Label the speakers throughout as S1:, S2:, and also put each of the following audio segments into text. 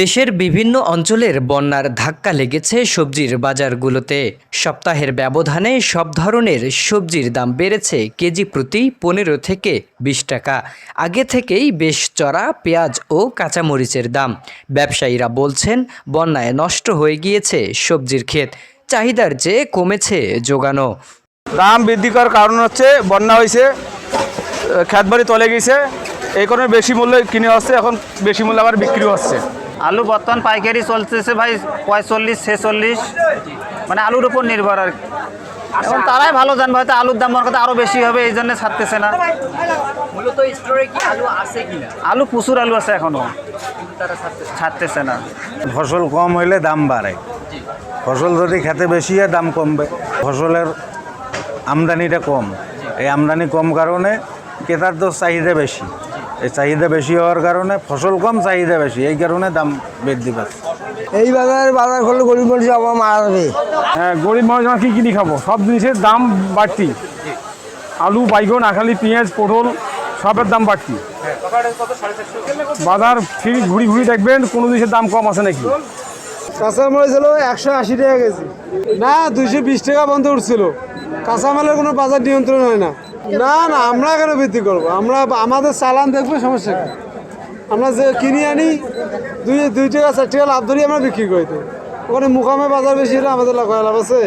S1: দেশের বিভিন্ন অঞ্চলের বন্যার ধাক্কা লেগেছে সবজির বাজারগুলোতে। সপ্তাহের ব্যবধানে সব ধরনের সবজির দাম বেড়েছে কেজি প্রতি পনেরো থেকে বিশ টাকা। আগে থেকেই বেশ চড়া পেঁয়াজ ও কাঁচামরিচের দাম। ব্যবসায়ীরা বলছেন, বন্যায় নষ্ট হয়ে গিয়েছে সবজির ক্ষেত। চাহিদার চেয়ে কমেছে যোগানো
S2: দাম বৃদ্ধি করার কারণ হচ্ছে বন্যা হয়েছে খেত বাড়ি তলে গেছে এই কারণে বেশি মূল্যে কিনে আসছে এখন বেশি মূল্যে আবার বিক্রি হচ্ছে।
S3: আলু বর্তমান পাইকারি চলতেছে ভাই পঁয়তাল্লিশ ছেচল্লিশ। মানে আলুর উপর নির্ভর আর কি। এখন তারাই ভালো জানবে হয়তো আলুর দাম কথা আরও বেশি হবে এই জন্য ছাড়তেছে না।
S1: মূলত স্টোরে কি আলু আছে কিনা
S3: আলু প্রচুর আলু আছে এখনও। ছাড়তেছে না।
S4: ফসল কম হইলে দাম বাড়ে। ফসল যদি খেতে বেশি হয় দাম কমবে। ফসলের আমদানিটা কম। এই আমদানি কম কারণে ক্রেতার তো চাহিদা বেশি। এই চাহিদা বেশি হওয়ার কারণে ফসল কম চাহিদা বেশি। এই কারণে দাম বৃদ্ধি পাচ্ছে।
S5: এই বাজারে বাজার করলে গরিব মানুষ আমার মারা যাবে
S2: হ্যাঁ গরিব মানুষ আমরা কী কিনি খাব? সব জিনিসের দাম বাড়তি। আলু বাইগন আখালি পেঁয়াজ পটল সবের দাম বাড়তি। বাজার ফিরি ঘুরি ঘুরি দেখবেন কোনো জিনিসের দাম কম আছে নাকি?
S5: কাঁচামাল ছিল একশো আশি টাকা কেজি। না দুইশো বিশ টাকা বন্ধ উঠছিল। কাঁচামালের কোনো বাজার নিয়ন্ত্রণ হয় না। না না, আমরা কেন বৃদ্ধি করব? আমরা আমাদের চালান দেখব, সমস্যা কি? আমরা যে কিনে আনি, দুই দুই টাকা, চার টাকা লাভ ধরি, আমরা বিক্রি করি তো। ওখানে মুকামে বাজার বেশি হলে আমাদের লাভ আছে।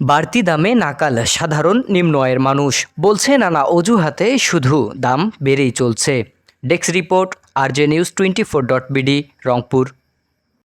S1: বাড়তি দামে নাকাল সাধারণ নিম্ন আয়ের মানুষ। বলছে, নানা অজুহাতে শুধু দাম বেড়েই চলছে। Desk report, RJ news twenty four dot BD, Rangpur.